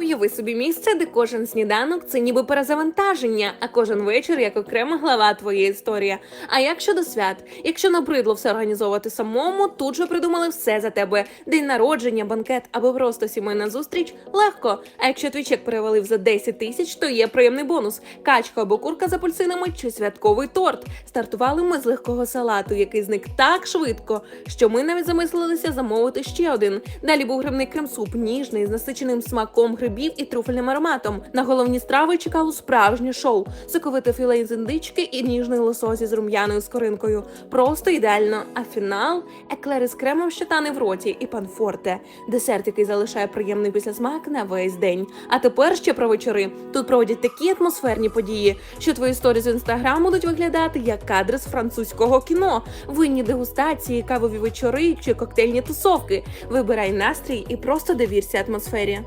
Уяви собі місце, де кожен сніданок це ніби перезавантаження, а кожен вечір як окрема глава твоєї історії. А як щодо свят? Якщо набридло все організовувати самому, тут же придумали все за тебе: день народження, банкет або просто сімейна зустріч легко. А якщо твій чек перевалив за 10 тисяч, то є приємний бонус: качка або курка з апельсинами чи святковий торт. Стартували ми з легкого салату, який зник так швидко, що ми навіть замислилися замовити ще один. Далі був грибний крем-суп, ніжний з насиченим смаком грибів і трюфельним ароматом. На головні страви чекало справжнє шоу: соковите філе з індички і ніжний лосось із рум'яною скоринкою. Просто ідеально. А фінал еклери з кремом, що тане в роті, і панфорте. Десерт, який залишає приємний післясмак на весь день. А тепер ще про вечори. Тут проводять такі атмосферні події, що твої сторіс в інстаграм будуть виглядати як кадри з французького кіно, винні дегустації, кавові вечори чи коктейльні тусовки. Вибирай настрій і просто довірся атмосфері.